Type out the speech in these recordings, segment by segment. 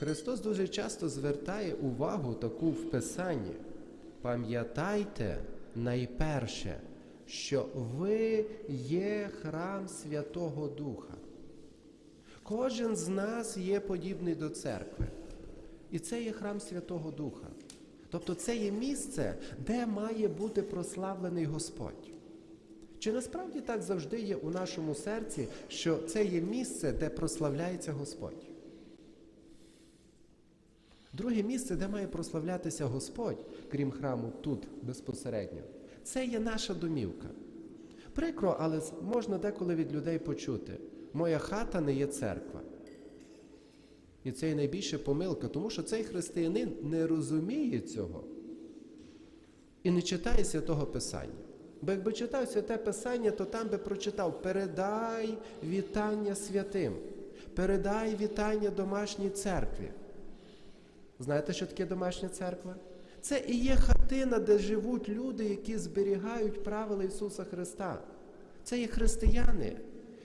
Христос дуже часто звертає увагу таку в Писанні. Пам'ятайте найперше, що ви є храм Святого Духа. Кожен з нас є подібний до церкви. І це є храм Святого Духа. Тобто це є місце, де має бути прославлений Господь. Чи насправді так завжди є у нашому серці, що це є місце, де прославляється Господь? Друге місце, де має прославлятися Господь, крім храму, тут безпосередньо, це є наша домівка. Прикро, але можна деколи від людей почути: моя хата не є церква. І це є найбільша помилка, тому що цей християнин не розуміє цього і не читає святого Писання. Бо якби читав святе Писання, то там би прочитав: передай вітання святим, передай вітання домашній церкві. Знаєте, що таке домашня церква? Це і є хатина, де живуть люди, які зберігають правила Ісуса Христа. Це є християни.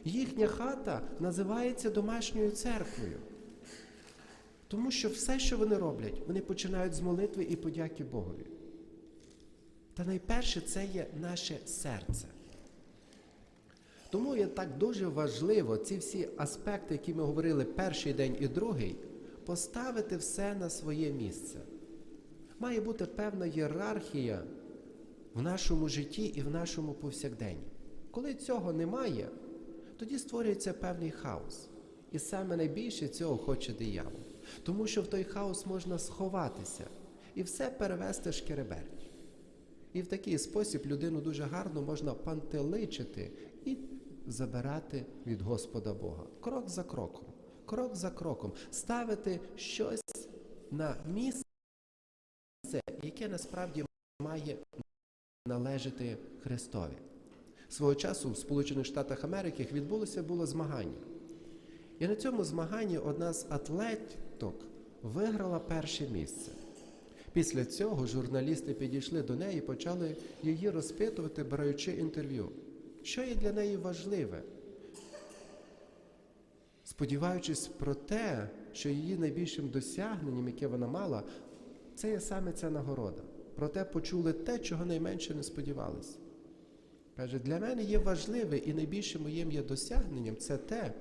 Їхня хата називається домашньою церквою. Тому що все, що вони роблять, вони починають з молитви і подяки Богові. Та найперше це є наше серце. Тому є так дуже важливо ці всі аспекти, які ми говорили перший день і другий, поставити все на своє місце. Має бути певна ієрархія в нашому житті і в нашому повсякденні. Коли цього немає, тоді створюється певний хаос. І саме найбільше цього хоче диявол. Тому що в той хаос можна сховатися і все перевести шкереберть. І в такий спосіб людину дуже гарно можна пантеличити і забирати від Господа Бога. Крок за кроком, крок за кроком, ставити щось на місце, яке насправді має належати Христові. Свого часу в Сполучених Штатах Америки відбулося було змагання. І на цьому змаганні одна з атлеток виграла перше місце. Після цього журналісти підійшли до неї і почали її розпитувати, беручи інтерв'ю. Що є для неї важливе? Сподіваючись про те, що її найбільшим досягненням, яке вона мала, це є саме ця нагорода. Проте почули те, чого найменше не сподівалися. Каже, для мене є важливе і найбільшим моїм є досягненням це те,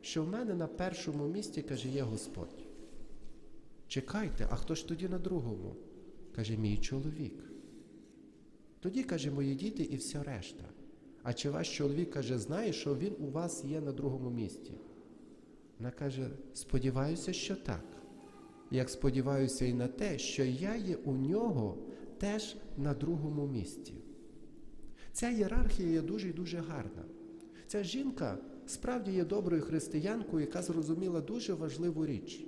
що в мене на першому місці, каже, є Господь. Чекайте, а хто ж тоді на другому? Каже, мій чоловік. Тоді, каже, мої діти і вся решта. А чи ваш чоловік каже, знає, що він у вас є на другому місці? Вона каже, сподіваюся, що так. Як сподіваюся і на те, що я є у нього теж на другому місці. Ця ієрархія є дуже і дуже гарна. Ця жінка справді є доброю християнкою, яка зрозуміла дуже важливу річ.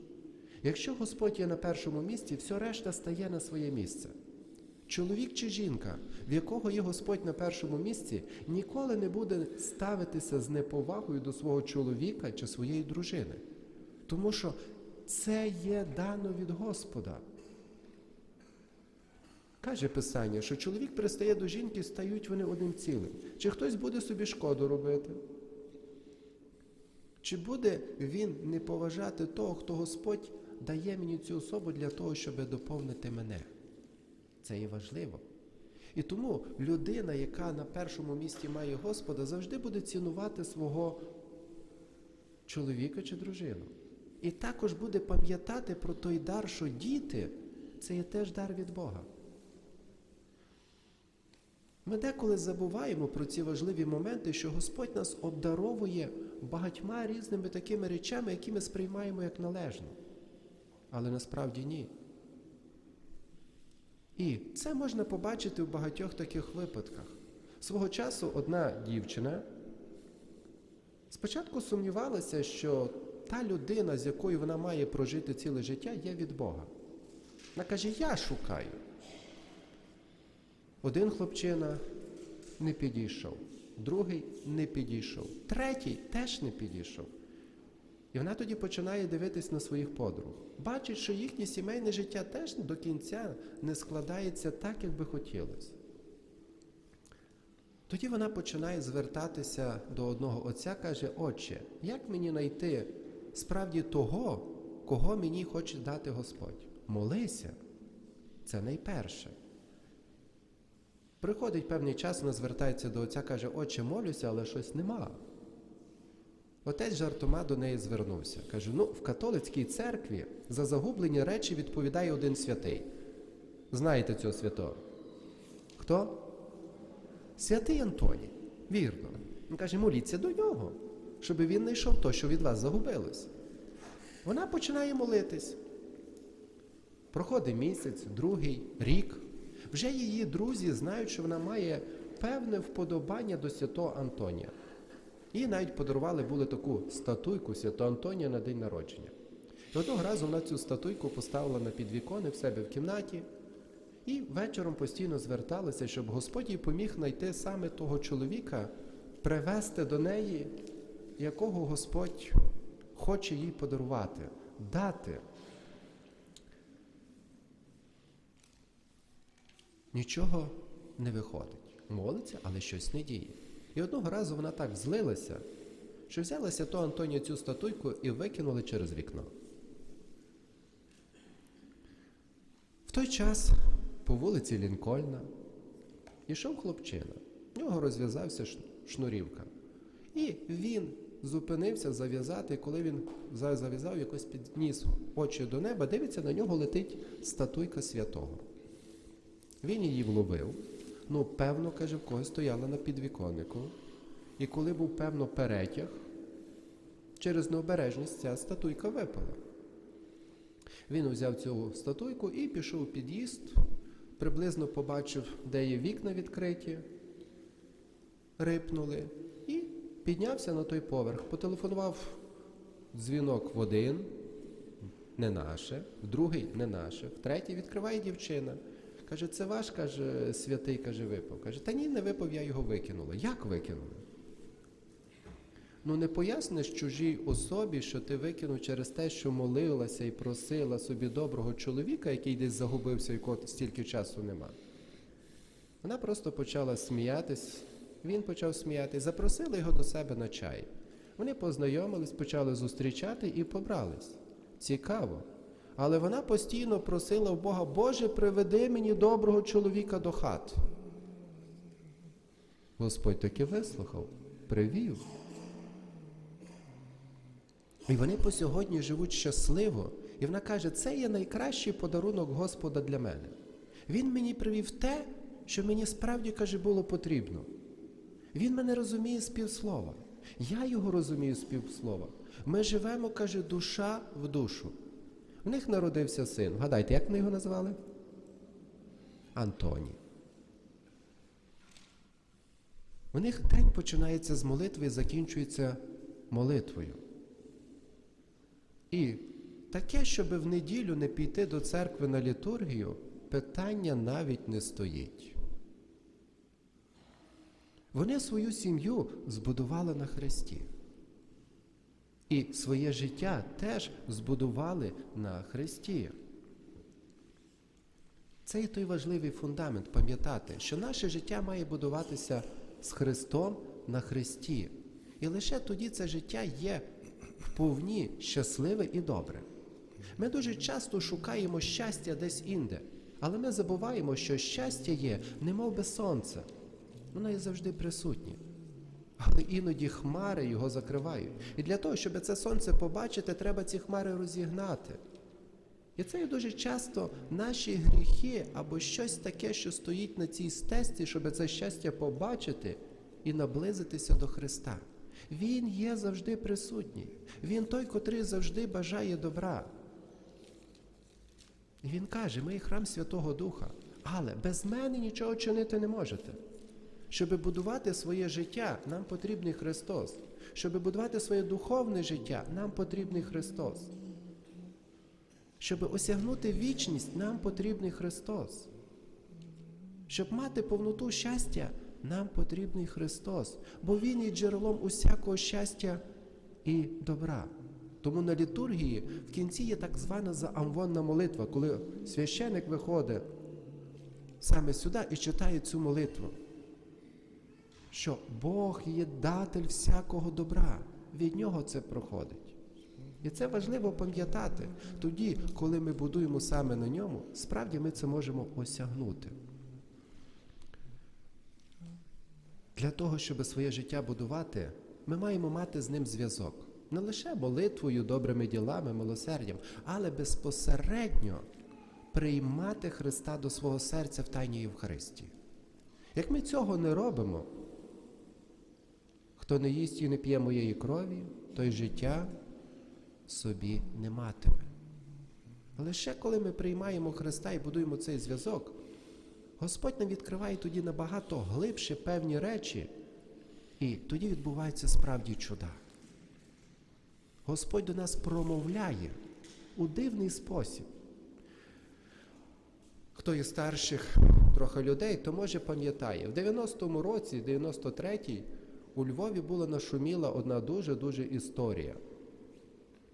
Якщо Господь є на першому місці, все решта стає на своє місце. Чоловік чи жінка, в якого є Господь на першому місці, ніколи не буде ставитися з неповагою до свого чоловіка чи своєї дружини. Тому що це є дано від Господа. Каже Писання, що чоловік пристає до жінки, стають вони одним цілим. Чи хтось буде собі шкоду робити? Чи буде він не поважати того, хто Господь дає мені цю особу для того, щоб доповнити мене? Це є важливо. І тому людина, яка на першому місці має Господа, завжди буде цінувати свого чоловіка чи дружину. І також буде пам'ятати про той дар, що діти це є теж дар від Бога. Ми деколи забуваємо про ці важливі моменти, що Господь нас обдаровує багатьма різними такими речами, які ми сприймаємо як належно. Але насправді ні. І це можна побачити в багатьох таких випадках. Свого часу одна дівчина спочатку сумнівалася, що та людина, з якою вона має прожити ціле життя, є від Бога. Вона каже, я шукаю. Один хлопчина не підійшов, другий не підійшов, третій теж не підійшов. І вона тоді починає дивитись на своїх подруг. Бачить, що їхнє сімейне життя теж до кінця не складається так, як би хотілося. Тоді вона починає звертатися до одного отця, каже: Отче, як мені знайти справді того, кого мені хоче дати Господь. Молися. Це найперше. Приходить певний час, вона звертається до отця, каже, отче, молюся, але щось нема. Отець жартома до неї звернувся. Каже: ну, в католицькій церкві за загублені речі відповідає один святий. Знаєте цього святого? Хто? Святий Антоній. Вірно. Він каже, моліться до нього, щоб він знайшов то, що від вас загубилось. Вона починає молитись. Проходить місяць, другий, рік. Вже її друзі знають, що вона має певне вподобання до святого Антонія. І навіть подарували були таку статуйку Святого Антонія на день народження. І одного разу вона цю статуйку поставила на підвікони в себе в кімнаті і вечором постійно зверталася, щоб Господь їй поміг знайти саме того чоловіка, привести до неї, якого Господь хоче їй подарувати, дати. Нічого не виходить. Молиться, але щось не діє. І одного разу вона так злилася, що взялася то Антонія цю статуйку і викинули через вікно. В той час по вулиці Лінкольна йшов хлопчина. В нього розв'язався шнурівка. І він зупинився зав'язати, коли він зав'язав, якось підніс очі до неба, дивиться, на нього летить статуйка святого. Він її вловив. Ну, певно, каже, в когось стояла на підвіконнику. І коли був певно перетяг, через необережність ця статуйка випала. Він взяв цю статуйку і пішов у під'їзд, приблизно побачив, де є вікна відкриті, рипнули, і піднявся на той поверх. Потелефонував дзвінок в один, не наше, в другий не наше, в третій відкриває дівчина. Каже, це ваш, каже, святий, каже, випав. Каже, та ні, не випав, я його викинула. Як викинули? Ну не поясниш чужій особі, що ти викинув через те, що молилася і просила собі доброго чоловіка, який десь загубився, якого стільки часу нема. Вона просто почала сміятись, він почав сміятись, запросила його до себе на чай. Вони познайомились, почали зустрічати і побрались. Цікаво. Але вона постійно просила в Бога, Боже, приведи мені доброго чоловіка до хат. Господь таки вислухав, привів. І вони по сьогодні живуть щасливо. І вона каже, це є найкращий подарунок Господа для мене. Він мені привів те, що мені справді, каже, було потрібно. Він мене розуміє з півслова. Я його розумію з півслова. Ми живемо, каже, душа в душу. В них народився син. Гадайте, як вони його назвали? Антоній. У них день починається з молитви і закінчується молитвою. І таке, щоб в неділю не піти до церкви на літургію, питання навіть не стоїть. Вони свою сім'ю збудували на Христі. І своє життя теж збудували на Христі. Це і той важливий фундамент пам'ятати, що наше життя має будуватися з Христом на Христі. І лише тоді це життя є вповні щасливе і добре. Ми дуже часто шукаємо щастя десь інде, але ми забуваємо, що щастя є, немов би сонце. Воно є завжди присутнє. Але іноді хмари його закривають. І для того, щоб це сонце побачити, треба ці хмари розігнати. І це дуже часто наші гріхи або щось таке, що стоїть на цій стесці, щоб це щастя побачити і наблизитися до Христа. Він є завжди присутній. Він той, котрий завжди бажає добра. Він каже: ми є храм Святого Духа, але без мене нічого чинити не можете. Щоб будувати своє життя, нам потрібний Христос. Щоб будувати своє духовне життя, нам потрібний Христос. Щоб осягнути вічність, нам потрібний Христос. Щоб мати повноту щастя, нам потрібний Христос, бо Він є джерелом усякого щастя і добра. Тому на літургії в кінці є так звана заамвонна молитва, коли священик виходить саме сюди і читає цю молитву що Бог є датель всякого добра. Від нього це проходить. І це важливо пам'ятати. Тоді, коли ми будуємо саме на ньому, справді ми це можемо осягнути. Для того, щоб своє життя будувати, ми маємо мати з ним зв'язок. Не лише молитвою, добрими ділами, милосердям, але безпосередньо приймати Христа до свого серця в тайній Євхаристії. Як ми цього не робимо, хто не їсть і не п'є моєї крові, той життя собі не матиме. Лише коли ми приймаємо Христа і будуємо цей зв'язок, Господь нам відкриває тоді набагато глибше певні речі, і тоді відбуваються справді чуда. Господь до нас промовляє у дивний спосіб. Хто із старших трохи людей, то може пам'ятає, в 90-му році, 93-й, у Львові була нашуміла одна дуже-дуже історія.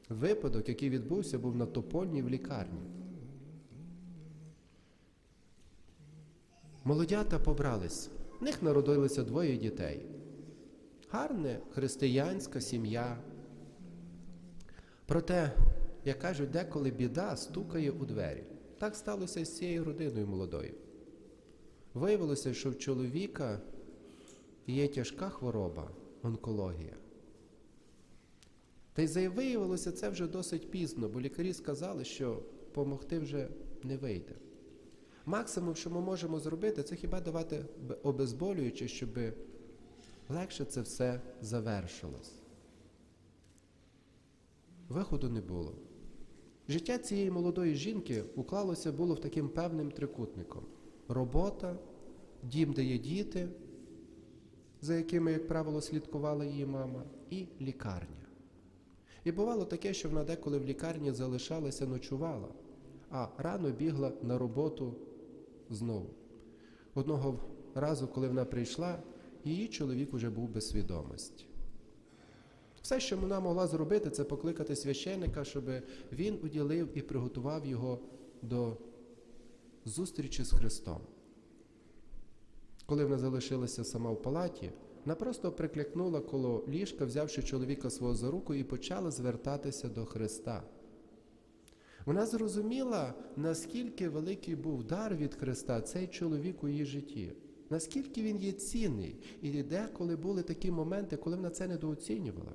Випадок, який відбувся, був на Топольні в лікарні. Молодята побрались. В них народилося двоє дітей. Гарне християнська сім'я. Проте, як кажуть, деколи біда стукає у двері. Так сталося з цією родиною молодою. Виявилося, що в чоловіка є тяжка хвороба, онкологія. Та й виявилося це вже досить пізно, бо лікарі сказали, що допомогти вже не вийде. Максимум, що ми можемо зробити, це хіба давати обезболююче, щоб легше це все завершилось. Виходу не було. Життя цієї молодої жінки уклалося було в таким певним трикутником: робота, дім, де є діти, за якими, як правило, слідкувала її мама, і лікарня. І бувало таке, що вона деколи в лікарні залишалася, ночувала, а рано бігла на роботу знову. Одного разу, коли вона прийшла, її чоловік уже був без свідомості. Все, що вона могла зробити, це покликати священника, щоб він уділив і приготував його до зустрічі з Христом. Коли вона залишилася сама в палаті, вона просто приклякнула коло ліжка, взявши чоловіка свого за руку, і почала звертатися до Христа. Вона зрозуміла, наскільки великий був дар від Христа цей чоловік у її житті, наскільки він є цінний, і деколи були такі моменти, коли вона це недооцінювала.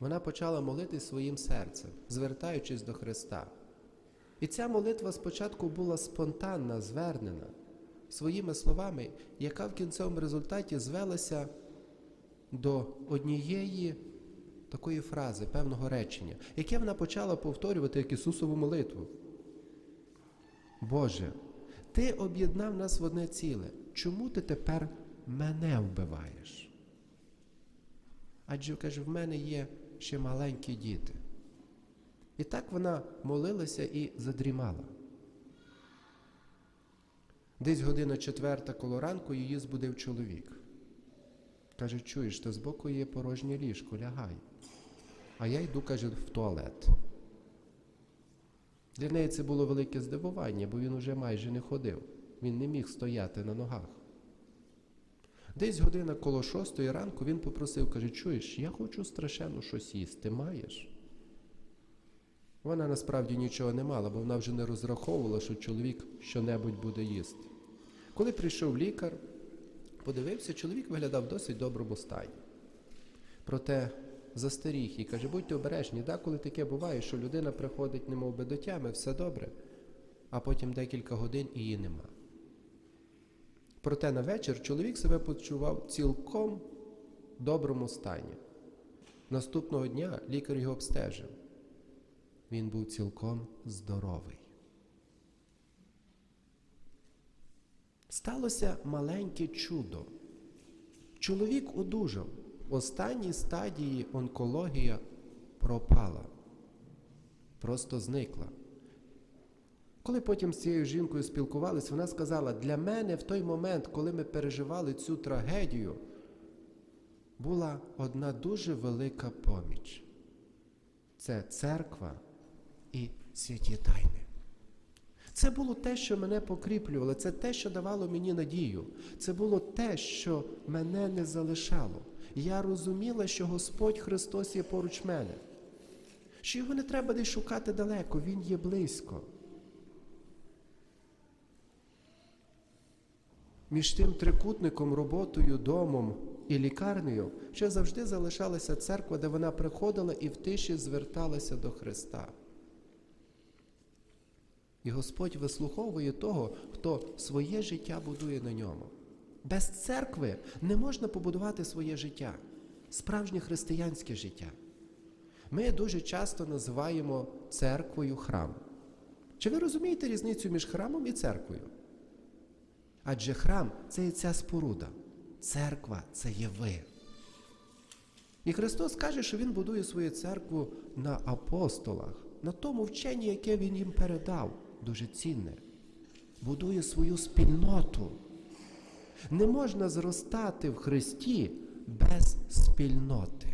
Вона почала молитись своїм серцем, звертаючись до Христа. І ця молитва спочатку була спонтанна, звернена своїми словами, яка в кінцевому результаті звелася до однієї такої фрази, певного речення, яке вона почала повторювати як Ісусову молитву. Боже, Ти об'єднав нас в одне ціле. Чому ти тепер мене вбиваєш? Адже каже, в мене є ще маленькі діти. І так вона молилася і задрімала. Десь година четверта коло ранку її збудив чоловік. Каже, чуєш, то збоку є порожнє ліжко, лягай. А я йду, каже, в туалет. Для неї це було велике здивування, бо він уже майже не ходив. Він не міг стояти на ногах. Десь година коло шостої ранку він попросив, каже, чуєш, я хочу страшенно щось їсти, маєш? Вона насправді нічого не мала, бо вона вже не розраховувала, що чоловік щонебудь буде їсти. Коли прийшов лікар, подивився, чоловік виглядав в досить доброму стані. Проте застеріг і каже, будьте обережні, деколи таке буває, що людина приходить, немов би до тями, все добре, а потім декілька годин і її нема. Проте на вечір чоловік себе почував цілком доброму стані. Наступного дня лікар його обстежив. Він був цілком здоровий. Сталося маленьке чудо. Чоловік одужав. В останній стадії онкологія пропала, просто зникла. Коли потім з цією жінкою спілкувалися, вона сказала, для мене в той момент, коли ми переживали цю трагедію, була одна дуже велика поміч. Це церква і святі тайни. Це було те, що мене покріплювало, це те, що давало мені надію. Це було те, що мене не залишало. Я розуміла, що Господь Христос є поруч мене. Що його не треба десь шукати далеко, Він є близько. Між тим трикутником, роботою, домом і лікарнею ще завжди залишалася церква, де вона приходила і в тиші зверталася до Христа. І Господь вислуховує того, хто своє життя будує на ньому. Без церкви не можна побудувати своє життя, справжнє християнське життя. Ми дуже часто називаємо церквою храм. Чи ви розумієте різницю між храмом і церквою? Адже храм це і ця споруда, церква це є ви. І Христос каже, що Він будує свою церкву на апостолах, на тому вченні, яке Він їм передав, дуже цінне. Будує свою спільноту. Не можна зростати в Христі без спільноти.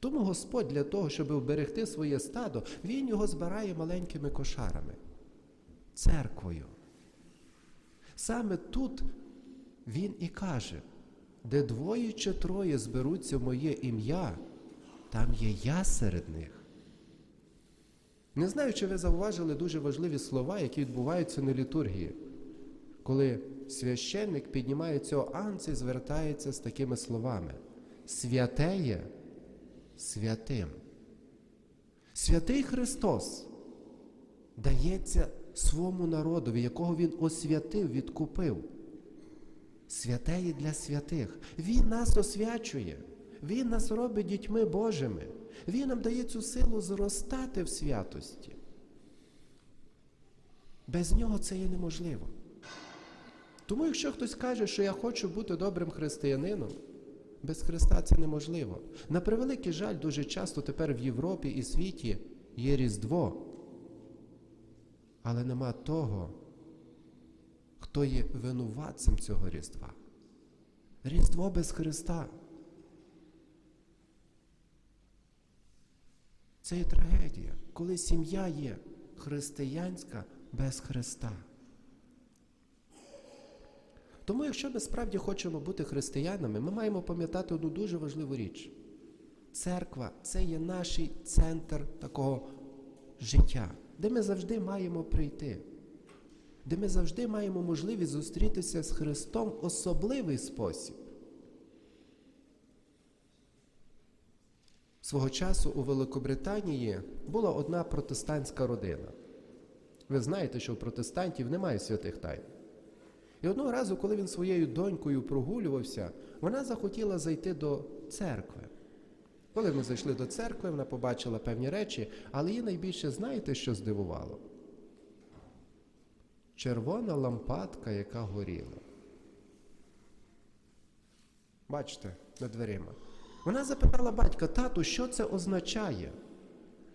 Тому Господь для того, щоб вберегти своє стадо, Він його збирає маленькими кошарами, церквою. Саме тут він і каже, де двоє чи троє зберуться моє ім'я, там є я серед них. Не знаю, чи ви зауважили дуже важливі слова, які відбуваються на літургії, коли священник піднімає цього анця і звертається з такими словами: Святеє святим. Святий Христос дається своєму народові, якого Він освятив, відкупив. Святе є для святих. Він нас освячує, Він нас робить дітьми Божими. Він нам дає цю силу зростати в святості. Без нього це є неможливо. Тому, якщо хтось каже, що я хочу бути добрим християнином, без Христа це неможливо. На превеликий жаль, дуже часто тепер в Європі і світі є Різдво, але нема того, хто є винуватцем цього Різдва. Різдво без Христа. Це є трагедія, коли сім'я є християнська без Христа. Тому, якщо ми справді хочемо бути християнами, ми маємо пам'ятати одну дуже важливу річ. Церква це є наш центр такого життя, де ми завжди маємо прийти, де ми завжди маємо можливість зустрітися з Христом в особливий спосіб. Свого часу у Великобританії була одна протестантська родина. Ви знаєте, що у протестантів немає святих тайн. І одного разу, коли він своєю донькою прогулювався, вона захотіла зайти до церкви. Коли ми зайшли до церкви, вона побачила певні речі, але її найбільше знаєте, що здивувало? Червона лампадка, яка горіла. Бачите, над дверима. Вона запитала батька, тату, що це означає?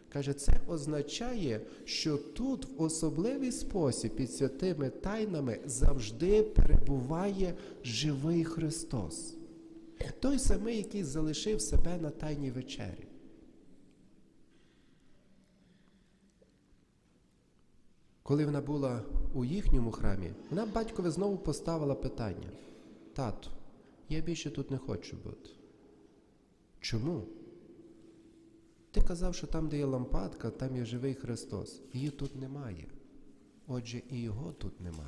Каже, це означає, що тут в особливий спосіб під святими тайнами завжди перебуває живий Христос. Той самий, який залишив себе на Тайній вечері. Коли вона була у їхньому храмі, вона батькові знову поставила питання: Тату, я більше тут не хочу бути. Чому? Ти казав, що там, де є лампадка, там є живий Христос. Її тут немає. Отже, і його тут нема.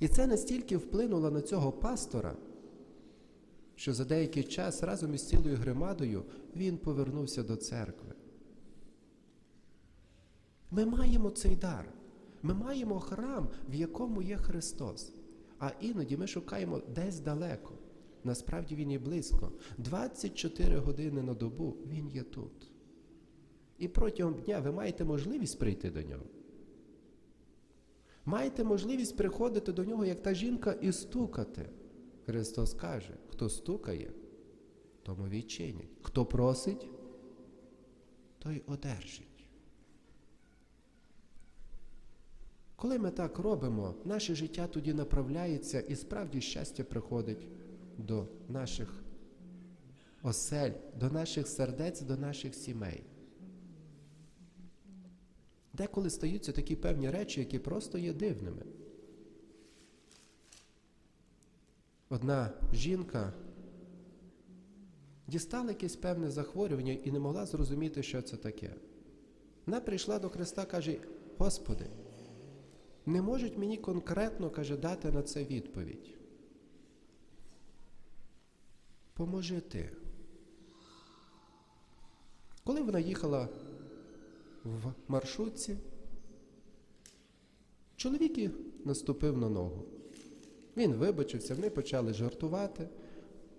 І це настільки вплинуло на цього пастора, що за деякий час разом із цілою громадою він повернувся до церкви. Ми маємо цей дар. Ми маємо храм, в якому є Христос. А іноді ми шукаємо десь далеко. Насправді Він є близько. 24 години на добу Він є тут. І протягом дня ви маєте можливість прийти до нього. Маєте можливість приходити до нього, як та жінка, і стукати. Христос каже, хто стукає, тому відчинять. Хто просить, той одержить. Коли ми так робимо, наше життя тоді направляється і справді щастя приходить до наших осель, до наших сердець, до наших сімей. Деколи стаються такі певні речі, які просто є дивними. Одна жінка дістала якесь певне захворювання і не могла зрозуміти, що це таке. Вона прийшла до Христа каже: Господи, не можуть мені конкретно каже, дати на це відповідь. Поможи ти. Коли вона їхала в маршрутці, чоловік наступив на ногу. Він вибачився, вони почали жартувати,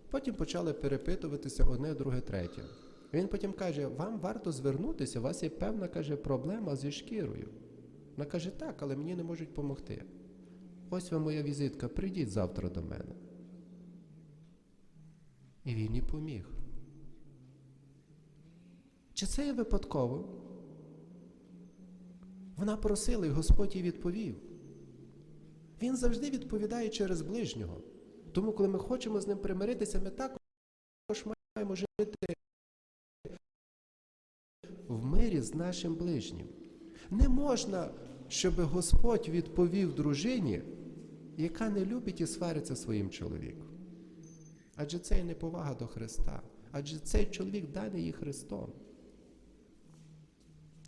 потім почали перепитуватися одне, друге, третє. Він потім каже: вам варто звернутися, у вас є певна каже, проблема зі шкірою. Вона каже, так, але мені не можуть допомогти. Ось вам моя візитка, прийдіть завтра до мене. І він їй поміг. Чи це є випадково? Вона просила, і Господь їй відповів. Він завжди відповідає через ближнього. Тому, коли ми хочемо з ним примиритися, ми також маємо жити в мирі з нашим ближнім. Не можна, щоб Господь відповів дружині, яка не любить і свариться своїм чоловіком. Адже це є неповага до Христа. Адже цей чоловік даний є Христом.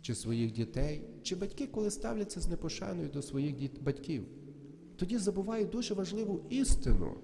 Чи своїх дітей, чи батьки, коли ставляться з непошаною до своїх діт- батьків, тоді забувають дуже важливу істину.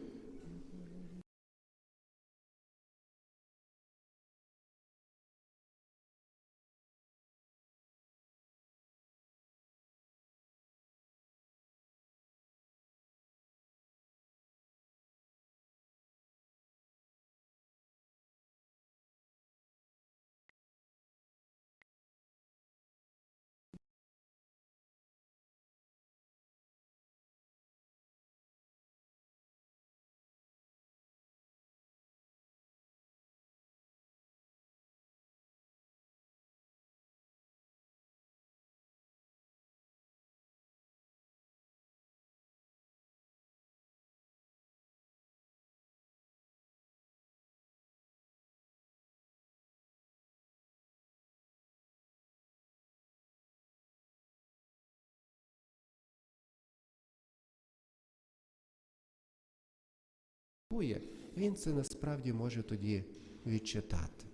Він це насправді може тоді відчитати.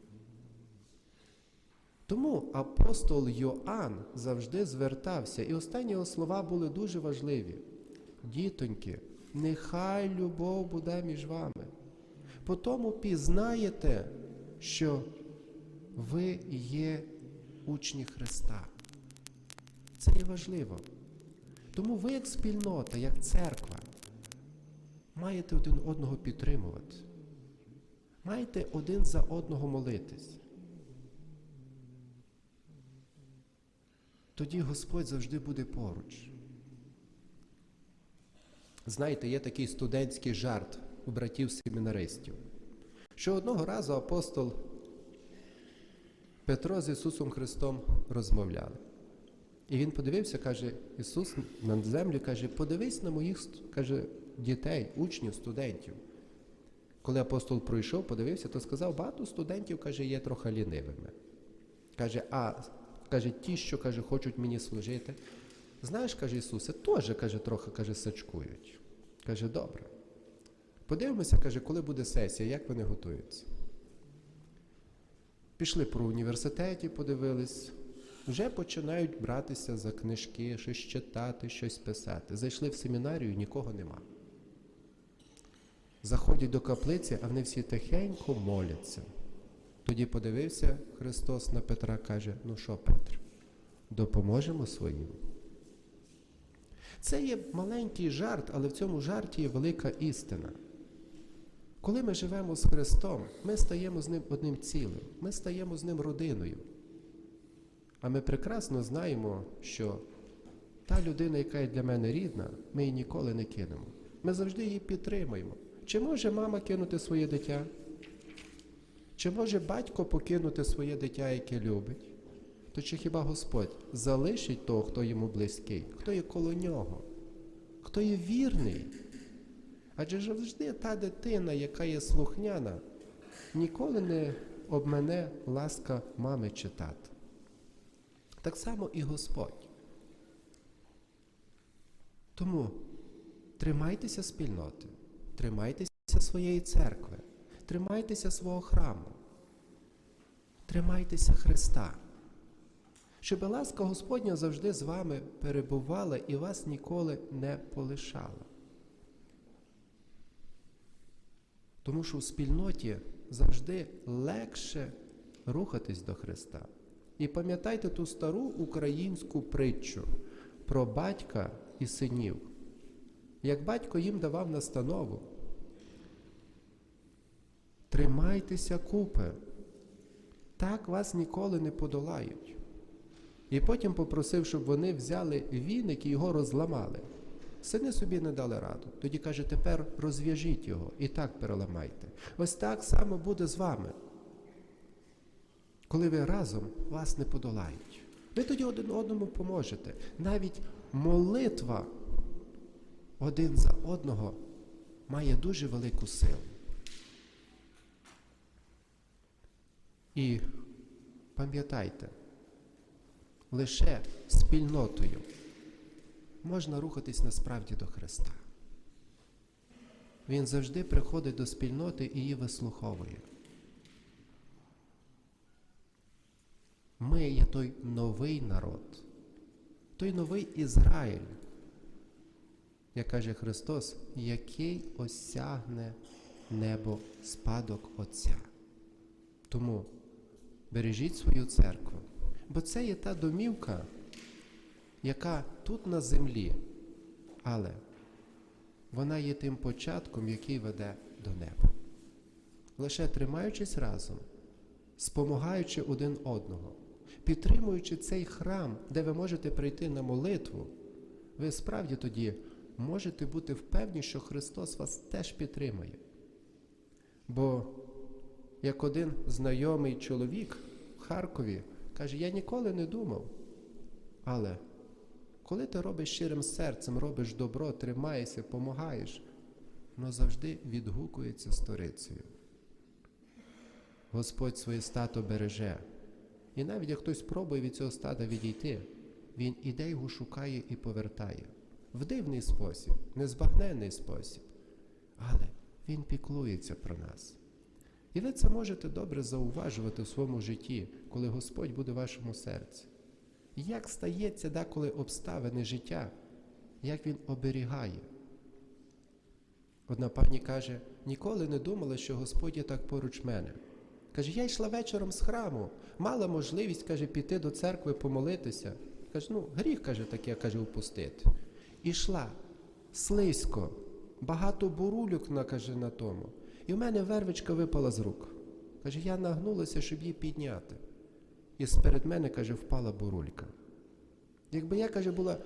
Тому апостол Йоанн завжди звертався, і останні його слова були дуже важливі. Дітоньки, нехай любов буде між вами. По тому пізнаєте, що ви є учні Христа. Це є важливо. Тому ви, як спільнота, як церква, маєте один одного підтримувати. Маєте один за одного молитись. Тоді Господь завжди буде поруч. Знаєте, є такий студентський жарт у братів-семінаристів, що одного разу апостол Петро з Ісусом Христом розмовляли. І він подивився, каже, Ісус на землю каже, подивись на моїх каже, дітей, учнів, студентів. Коли апостол пройшов, подивився, то сказав, багато студентів, каже, є трохи лінивими. Каже, а каже, ті, що каже, хочуть мені служити. Знаєш, каже Ісусе, теж каже, трохи каже, сачкують. Каже, добре. Подивимося, каже, коли буде сесія, як вони готуються. Пішли про університеті, подивились, вже починають братися за книжки, щось читати, щось писати. Зайшли в семінарію, нікого нема. Заходять до каплиці, а вони всі тихенько моляться. Тоді подивився Христос на Петра, каже: ну що, Петр, допоможемо своїм. Це є маленький жарт, але в цьому жарті є велика істина. Коли ми живемо з Христом, ми стаємо з Ним одним цілим, ми стаємо з Ним родиною. А ми прекрасно знаємо, що та людина, яка є для мене рідна, ми її ніколи не кинемо. Ми завжди її підтримуємо. Чи може мама кинути своє дитя? Чи може батько покинути своє дитя, яке любить? То чи хіба Господь залишить того, хто йому близький, хто є коло нього, хто є вірний? Адже завжди та дитина, яка є слухняна, ніколи не обмене ласка мами чи тата. Так само і Господь. Тому тримайтеся спільноти, тримайтеся своєї церкви, Тримайтеся свого храму. Тримайтеся Христа. Щоб ласка Господня завжди з вами перебувала і вас ніколи не полишала. Тому що в спільноті завжди легше рухатись до Христа. І пам'ятайте ту стару українську притчу про батька і синів. Як батько їм давав настанову, тримайтеся купи, так вас ніколи не подолають. І потім попросив, щоб вони взяли віник і його розламали. Сини собі не дали раду. Тоді каже, тепер розв'яжіть його і так переламайте. Ось так само буде з вами. Коли ви разом вас не подолають. Ви тоді один одному поможете. Навіть молитва один за одного має дуже велику силу. І пам'ятайте, лише спільнотою можна рухатись насправді до Христа. Він завжди приходить до спільноти і її вислуховує. Ми є той новий народ, той новий Ізраїль, як каже Христос, який осягне небо спадок Отця. Тому бережіть свою церкву, бо це є та домівка, яка тут на землі, але вона є тим початком, який веде до неба. Лише тримаючись разом, спомагаючи один одного, підтримуючи цей храм, де ви можете прийти на молитву, ви справді тоді можете бути впевнені, що Христос вас теж підтримує. Бо як один знайомий чоловік в Харкові каже, я ніколи не думав, але коли ти робиш щирим серцем, робиш добро, тримаєшся, допомагаєш, воно завжди відгукується сторицею. Господь своє стато береже. І навіть як хтось пробує від цього стада відійти, він іде його шукає і повертає. В дивний спосіб, незбагненний спосіб. Але він піклується про нас. І ви це можете добре зауважувати в своєму житті, коли Господь буде в вашому серці. Як стається деколи обставини життя, як він оберігає. Одна пані каже, ніколи не думала, що Господь є так поруч мене. Каже, я йшла вечором з храму, мала можливість, каже, піти до церкви помолитися. Каже, ну, гріх, каже, таке, каже, упустити. Ішла слизько, багато бурульок на, каже, на тому. І в мене вервичка випала з рук. Каже, я нагнулася, щоб її підняти. І сперед мене, каже, впала бурулька. Якби я, каже, була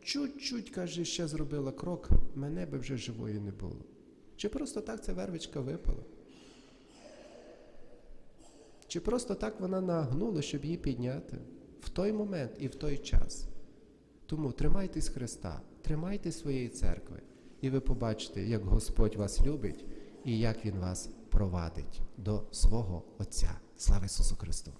чуть-чуть, каже, ще зробила крок, мене би вже живої не було. Чи просто так ця вервичка випала? Чи просто так вона нагнула, щоб її підняти в той момент і в той час? Тому тримайтесь Христа, тримайтесь своєї церкви, і ви побачите, як Господь вас любить і як Він вас провадить до свого Отця. Слава Ісусу Христу!